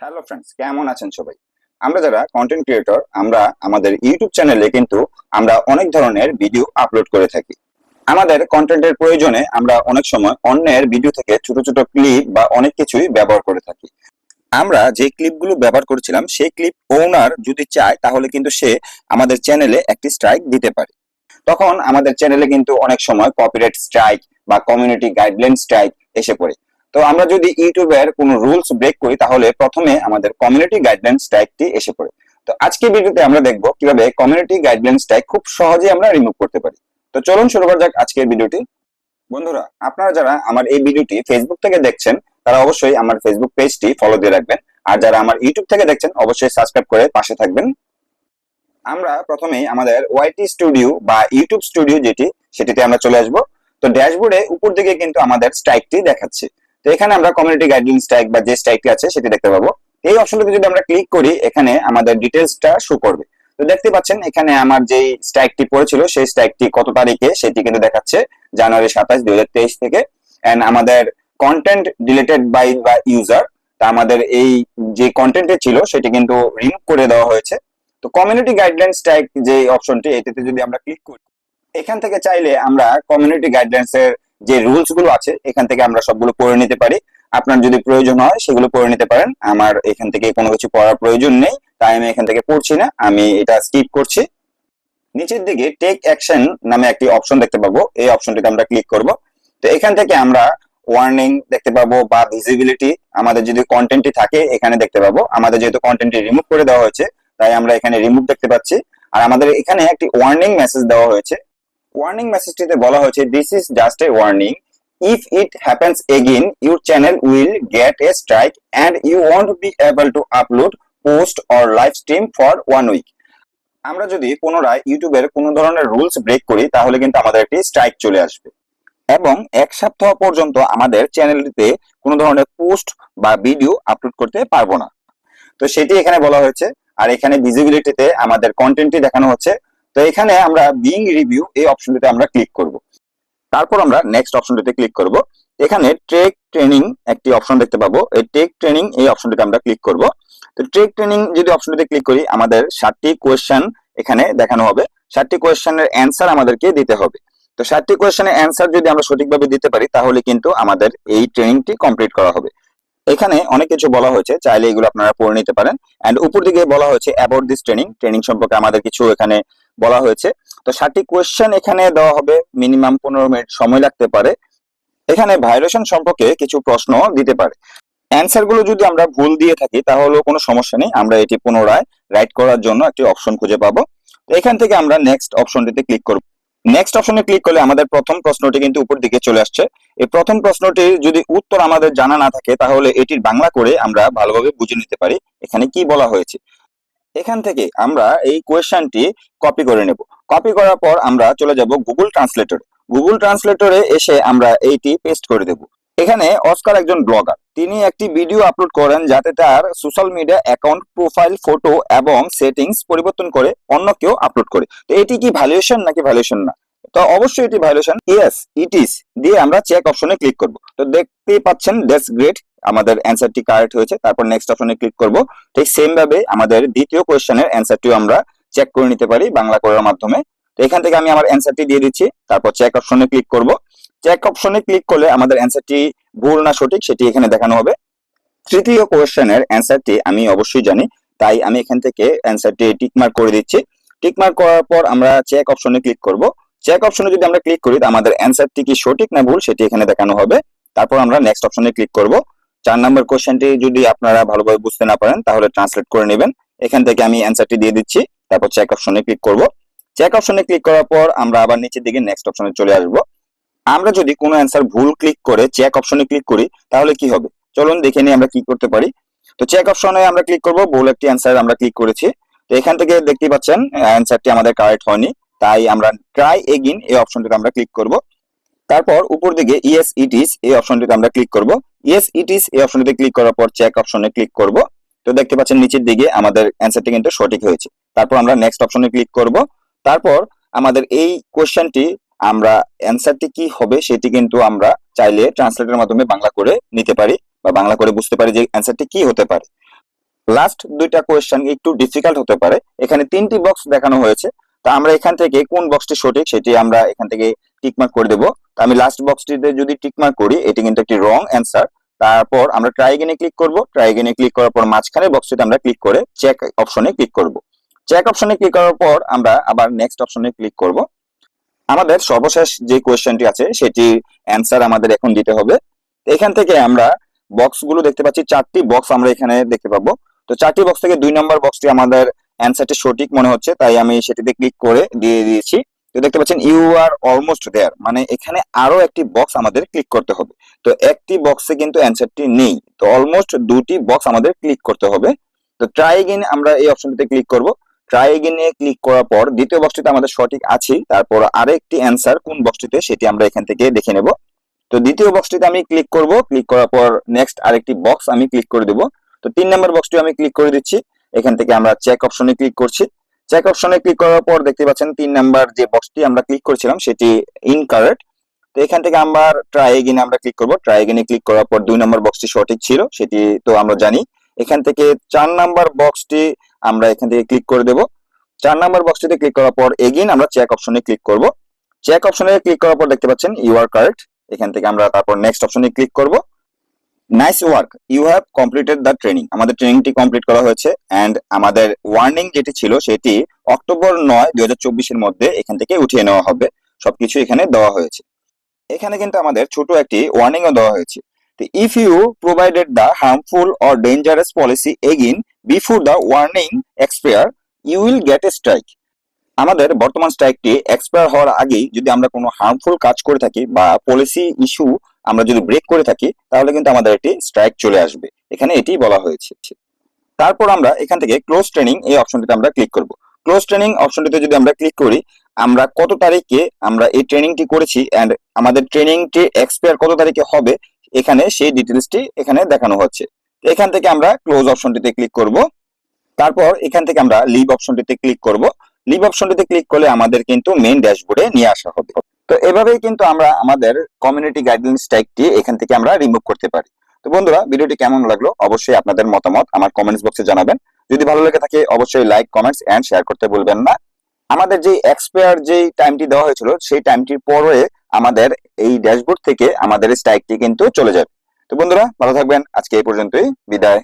Hello friends কেমন আছেন সবাই? আমরা যারা কন্টেন্ট ক্রিয়েটর আমরা আমাদের ইউটিউব চ্যানেলে কিন্তু আমরা অনেক ধরনের ভিডিও আপলোড করে থাকি। আমাদের কন্টেন্টের প্রয়োজনে আমরা অনেক সময় অন্যের ভিডিও থেকে ছোট ছোট ক্লিপ বা অনেক কিছুই ব্যবহার করে থাকি। আমরা যে ক্লিপগুলো ব্যবহার করেছিলাম, সেই ক্লিপ ওনার যদি চায়, তাহলে কিন্তু সে আমাদের চ্যানেলে একটি স্ট্রাইক দিতে পারে। তখন আমাদের চ্যানেলে কিন্তু অনেক সময় কপিরাইট স্ট্রাইক বা কমিউনিটি গাইডলাইন স্ট্রাইক এসে পড়ে। তো আমরা যদি ইউটিউবের কোনো রুলস ব্রেক করি, তাহলে প্রথমে আমাদের কমিউনিটি গাইডলাইন্স স্ট্রাইকটি এসে পড়ে। তো আজকে ভিডিওতে আমরা দেখব কীভাবে কমিউনিটি গাইডলাইন স্ট্রাইক খুব সহজে আমরা রিমুভ করতে পারি। তো চলুন শুরু করা যাক আজকের ভিডিওটি। বন্ধুরা, আপনারা যারা আমার এই ভিডিওটি ফেসবুক থেকে দেখছেন, তারা অবশ্যই আমার ফেসবুক পেজটি ফলো দিয়ে রাখবেন। আর যারা আমার ইউটিউব থেকে দেখছেন, অবশ্যই সাবস্ক্রাইব করে পাশে থাকবেন। আমরা প্রথমেই আমাদের ওয়াইটি স্টুডিও বা ইউটিউব স্টুডিও যেটি, সেটিতে আমরা চলে আসব। তো ড্যাশবোর্ডে উপর দিকে কিন্তু আমাদের স্ট্রাইকটি দেখাচ্ছে। তো এখানে আমরা কমিউনিটি গাইডলাইন স্ট্রাইক বা যে স্ট্রাইকটি আছে সেটি দেখতে পাবো। এই অপশনটিতে যদি আমরা ক্লিক করি, এখানে আমাদের ডিটেলসটা শো করবে। তো দেখতে পাচ্ছেন, এখানে আমার যেই স্ট্রাইকটি পড়েছিল, সেই স্ট্রাইকটি কত তারিখে সেটি কিন্তু দেখাচ্ছে জানুয়ারি সাতাশ দুই থেকে। এন্ড আমাদের কন্টেন্ট ডিলেটেড বাই বা ইউজার তা আমাদের এই যে কন্টেন্টে ছিল, সেটি কিন্তু রিমুভ করে দেওয়া হয়েছে। তো কমিউনিটি গাইডলাইন স্ট্রাইক যে অপশনটি এটিতে যদি আমরা ক্লিক করি, এখান থেকে চাইলে আমরা কমিউনিটি গাইডলাইন্স এর যে রুলসগুলো আছে, এখান থেকে আমরা সবগুলো পড়ে নিতে পারি। আপনার যদি প্রয়োজন হয়, সেগুলো পড়ে নিতে পারেন। আমার এখান থেকে কোনো কিছু পড়ার প্রয়োজন নেই, তাই আমি এখান থেকে পড়ছি না। আমি এটা স্কিপ করছি। নিচের দিকে টেক অ্যাকশন নামে একটি অপশন দেখতে পাবো। এই অপশনটিতে আমরা ক্লিক করব। তো এখান থেকে আমরা ওয়ার্নিং দেখতে পাবো বা ভিজিবিলিটি আমাদের যদি কন্টেন্টটি থাকে, এখানে দেখতে পাবো। আমাদের যেহেতু কন্টেন্টটি রিমুভ করে দেওয়া হয়েছে, তাই আমরা এখানে রিমুভ দেখতে পাচ্ছি। আর আমাদের এখানে একটি ওয়ার্নিং মেসেজ দেওয়া হয়েছে। ওয়ার্নিং মেসেজটিতে বলা হয়েছে this is just a warning if it happens again your channel will get a strike and you won't be able to upload post or live stream for one week আমরা যদি পুনরায় ইউটিউবের কোনো ধরনের রুলস ব্রেক করি, তাহলে কিন্তু আমাদের একটি স্ট্রাইক চলে আসবে। এবং এক সপ্তাহ পর্যন্ত আমাদের চ্যানেলটিতে কোনো ধরনের পোস্ট বা ভিডিও আপলোড করতে পারব না। তো সেটি এখানে বলা হয়েছে, আর এখানে ভিজিবিলিটিতে আমাদের কন্টেন্টটি দেখানো হচ্ছে। তো এখানে আমরা বিং রিভিউ এই অপশনটিতে আমরা ক্লিক করব। তারপর আমরা নেক্সট অপশনটিতে ক্লিক করব। এখানে ট্রেক ট্রেনিং একটি অপশন দেখতে পাবো। এই টেক ট্রেনিং এই অপশনটিতে আমরা ক্লিক করব। তো ট্রেক ট্রেনিং যদি অপশনটিতে ক্লিক করি, আমাদের ষাটটি কোয়েশ্চেন এখানে দেখানো হবে। ষাটটি কোয়েশ্চেনের অ্যান্সার আমাদেরকে দিতে হবে। তো ষাটটি কোয়েশ্চেনের অ্যান্সার যদি আমরা সঠিকভাবে দিতে পারি, তাহলে কিন্তু আমাদের এই ট্রেনিংটি কমপ্লিট করা হবে। এখানে অনেক কিছু বলা হয়েছে, চাইলে এগুলো আপনারা পড়ে নিতে পারেন। অ্যান্ড উপর দিকে বলা হয়েছে অ্যাবাউট দিস ট্রেনিং ট্রেনিং সম্পর্কে আমাদের কিছু এখানে বলা হয়েছে। তো ষাটটি কোয়েশ্চেন এখানে দেওয়া হবে। মিনিমাম পনেরো মিনিট সময় লাগতে পারে। এখানে ভাইলেশন সম্পর্কে কিছু প্রশ্ন দিতে পারে। অ্যান্সারগুলো যদি আমরা ভুল দিয়ে থাকি, তাহলেও কোনো সমস্যা নেই। আমরা এটি পুনরায় রাইট করার জন্য একটি অপশন খুঁজে পাবো। এখান থেকে আমরা নেক্সট অপশনটিতে ক্লিক করব। নেক্সট অপশনে ক্লিক করলে আমাদের প্রথম প্রশ্নটি কিন্তু উপর দিকে চলে আসছে। এই প্রথম প্রশ্নটির যদি উত্তর আমাদের জানা না থাকে, তাহলে এটির বাংলা করে আমরা ভালোভাবে বুঝে নিতে পারি। এখানে কি বলা হয়েছে? এখান থেকে আমরা এই কোয়েশনটি কপি করে নেব। কপি করার পর আমরা চলে যাব গুগল ট্রান্সলেটরে গুগল ট্রান্সলেটরে এসে আমরা এইটি পেস্ট করে দেব। এখানে অস্কার একজন ব্লগার তিনি একটি ভিডিও আপলোড করেন যাতে তার social media account profile photo এবং সেটিংস পরিবর্তন করে অন্য কেউ আপলোড করে। তো এটি কি ভ্যালুয়েশন নাকি ভ্যালুয়েশন না? তো অবশ্যই এটি ভায়োলেশন ইয়েস ইট ইজ দিয়ে আমরা চেক অপশনে ক্লিক করব। তো দেখতেই পাচ্ছেন দ্যাটস গ্রেট আমাদের অ্যান্সারটি কারেক্ট হয়েছে। তারপর নেক্সট অপশনে ক্লিক করব। ঠিক সেম ভাবে আমাদের দ্বিতীয় কোয়েশ্চেনের অ্যান্সারটিও আমরা চেক করে নিতে পারি বাংলা করার মাধ্যমে। তো এখান থেকে আমি আমার অ্যান্সারটি দিয়ে দিচ্ছি। তারপর চেক অপশনে ক্লিক করব। চেক অপশনে ক্লিক করলে আমাদের অ্যান্সারটি ভুল না সঠিক, সেটি এখানে দেখানো হবে। তৃতীয় কোয়েশ্চেনের অ্যান্সারটি আমি অবশ্যই জানি, তাই আমি এখান থেকে অ্যান্সারটি টিকমার্ক করে দিচ্ছি। টিকমার্ক করার পর আমরা চেক অপশনে ক্লিক করব। চেক অপশনে যদি আমরা ক্লিক করি আমাদের অ্যান্সারটি কি সঠিক না ভুল সেটি এখানে দেখানো হবে। তারপর আমরা নেক্সট অপশনে ক্লিক করব। চার নম্বর কোশ্চেনটি যদি আপনারা ভালোভাবে বুঝতে না পারেন, তাহলে ট্রান্সলেট করে নেবেন। এখান থেকে আমি অ্যান্সারটি দিয়ে দিচ্ছি। তারপর চেক অপশনে ক্লিক করব। চেক অপশনে ক্লিক করার পর আমরা আবার নিচের দিকে নেক্সট অপশনে চলে আসব। আমরা যদি কোনো অ্যান্সার ভুল ক্লিক করে চেক অপশনে ক্লিক করি, তাহলে কি হবে? চলুন দেখে নিই আমরা কি করতে পারি। তো চেক অপশনে আমরা ক্লিক করব। ভুল একটি অ্যান্সার আমরা ক্লিক করেছি। তো এখান থেকে দেখতে পাচ্ছেন অ্যান্সারটি আমাদের কারেক্ট হয়নি। তাই আমরা ট্রাই এগিন এই অপশনটিতে আমরা ক্লিক করব। তারপর উপর দিকে ইয়েস ইট ইস এই অপশনটিতে আমরা ক্লিক করব। ইয়েস ইট ইস এই অপশনটিতে ক্লিক করার পর চেক অপশনে ক্লিক করব। তো দেখতে পাচ্ছেন নিচের দিকে আমাদের অ্যান্সারটি কিন্তু সঠিক হয়েছে। তারপর আমরা নেক্সট অপশনে ক্লিক করব। তারপর আমাদের এই কোশ্চেনটি আমরা অ্যান্সারটি কি হবে সেটি কিন্তু আমরা চাইলে ট্রান্সলেটের মাধ্যমে বাংলা করে নিতে পারি বা বাংলা করে বুঝতে পারি যে অ্যান্সারটি কি হতে পারে। লাস্ট দুইটা কোয়েশ্চেন একটু ডিফিকাল্ট হতে পারে। এখানে তিনটি বক্স দেখানো হয়েছে। তা আমরা এখান থেকে কোন বক্সটি সঠিক সেটি আমরা এখান থেকে টিকমার্ক করে দেবো। তো আমি লাস্ট বক্সটিতে যদি টিকমার্ক করি, এটি কিন্তু একটি রং অ্যান্সার তারপর আমরা ট্রাই এগেনে ক্লিক করব। ট্রাই এগেনে ক্লিক করার পর মাঝখানে বক্সটিতে আমরা ক্লিক করে চেক অপশনে ক্লিক করব। চেক অপশনে ক্লিক করার পর আমরা আবার নেক্সট অপশনে ক্লিক করব। আমাদের সর্বশেষ যে কোয়েশ্চেনটি আছে সেটি অ্যান্সার আমাদের এখন দিতে হবে। এখান থেকে আমরা বক্সগুলো দেখতে পাচ্ছি, চারটি বক্স আমরা এখানে দেখতে পাবো। তো চারটি বক্স থেকে দুই নম্বর বক্সটি আমাদের অ্যান্সারটি সঠিক মনে হচ্ছে, তাই আমি সেটিতে ক্লিক করে দিয়ে দিয়েছি। তো দেখতে পাচ্ছেন ইউ আর অলমোস্ট দেয়ার মানে এখানে আরও একটি বক্স আমাদের ক্লিক করতে হবে। তো একটি বক্সে কিন্তু অ্যান্সারটি নেই, তো অলমোস্ট দুটি বক্স আমাদের ক্লিক করতে হবে। তো ট্রাই এগেন আমরা এই অপশনটিতে ক্লিক করব। ট্রাই এগেনে ক্লিক করার পর দ্বিতীয় বক্সটিতে আমাদের সঠিক আছে তারপর আরেকটি অ্যান্সার কোন বক্সটিতে সেটি আমরা এখান থেকে দেখে নেব। তো দ্বিতীয় বক্সটিতে আমি ক্লিক করব ক্লিক করার পর নেক্সট আরেকটি বক্স আমি ক্লিক করে দেব। তো তিন নম্বর বক্সটি আমি ক্লিক করে দিচ্ছি। এখান থেকে আমরা চেক অপশনে ক্লিক করছি। চেক অপশনে ক্লিক করার পর দেখতে পাচ্ছেন তিন নাম্বার যে বক্সটি আমরা ক্লিক করেছিলাম সেটি ইনকারেক্ট তো এখান থেকে আমরা ট্রাই এগিনে আমরা ক্লিক করব। ট্রাই এগিনে ক্লিক করার পর দুই নম্বর বক্সটি সঠিক ছিল, সেটি তো আমরা জানি। এখান থেকে চার নাম্বার বক্সটি আমরা এখান থেকে ক্লিক করে দেব। চার নাম্বার বক্সটিতে ক্লিক করার পর এগিন আমরা চেক অপশনে ক্লিক করব। চেক অপশনে ক্লিক করার পর দেখতে পাচ্ছেন ইউ আর কারেক্ট এখান থেকে আমরা তারপর নেক্সট অপশনে ক্লিক করব। Nice work you have completed the training আমাদের ট্রেনিংটি কমপ্লিট করা হয়েছে অ্যান্ড আমাদের ওয়ার্নিং যেটি ছিল সেটি অক্টোবর নয় দুই চব্বিশের মধ্যে এখান থেকে উঠিয়ে নেওয়া হবে। সবকিছু এখানে দেওয়া হয়েছে। এখানে কিন্তু আমাদের ছোট একটি ওয়ার্নিংও দেওয়া হয়েছে। If you provided the harmful or dangerous policy again before the warning expire you will get a strike আমাদের বর্তমান স্ট্রাইকটি এক্সপায়ার হওয়ার আগেই যদি আমরা কোনো হার্মফুল কাজ করে থাকি বা পলিসি ইস্যু আমরা যদি ব্রেক করে থাকি, তাহলে কিন্তু আমাদের একটি স্ট্রাইক চলে আসবে। এখানে এটি বলা হয়েছে। তারপর আমরা এখান থেকে ক্লোজ ট্রেনিং এই অপশনটিতে আমরা ক্লিক করব। ক্লোজ ট্রেনিং অপশনটিতে যদি আমরা ক্লিক করি, আমরা কত তারিখে আমরা এই ট্রেনিংটি করেছি এন্ড আমাদের ট্রেনিংটি এক্সপায়ার কত তারিখে হবে, এখানে সেই ডিটেলসটি এখানে দেখানো হচ্ছে। এখান থেকে আমরা ক্লোজ অপশনটিতে ক্লিক করব। তারপর এখান থেকে আমরা লিভ অপশনটিতে ক্লিক করব। লিভ অপশনটিতে ক্লিক করলে আমাদের কিন্তু মেইন ড্যাশবোর্ডে নিয়ে আসা হবে। এভাবেই কিন্তু আমরা আমাদের কমিউনিটি গাইডলাইন স্ট্রাইকটি এখান থেকে আমরা রিমুভ করতে পারি। তো বন্ধুরা, ভিডিওটি কেমন লাগল অবশ্যই আপনাদের মতামত আমার কমেন্টস বক্সে জানাবেন। যদি ভালো লেগে থাকে অবশ্যই লাইক কমেন্টস এন্ড শেয়ার করতে ভুলবেন না। আমাদের যে এক্সপায়ার যে টাইমটি দেওয়া হয়েছিল, সেই টাইমটির পরে আমাদের এই ড্যাশবোর্ড থেকে আমাদের স্ট্রাইকটি কিন্তু চলে যাবে। তো বন্ধুরা, ভালো থাকবেন। আজকে এই পর্যন্তই। বিদায়।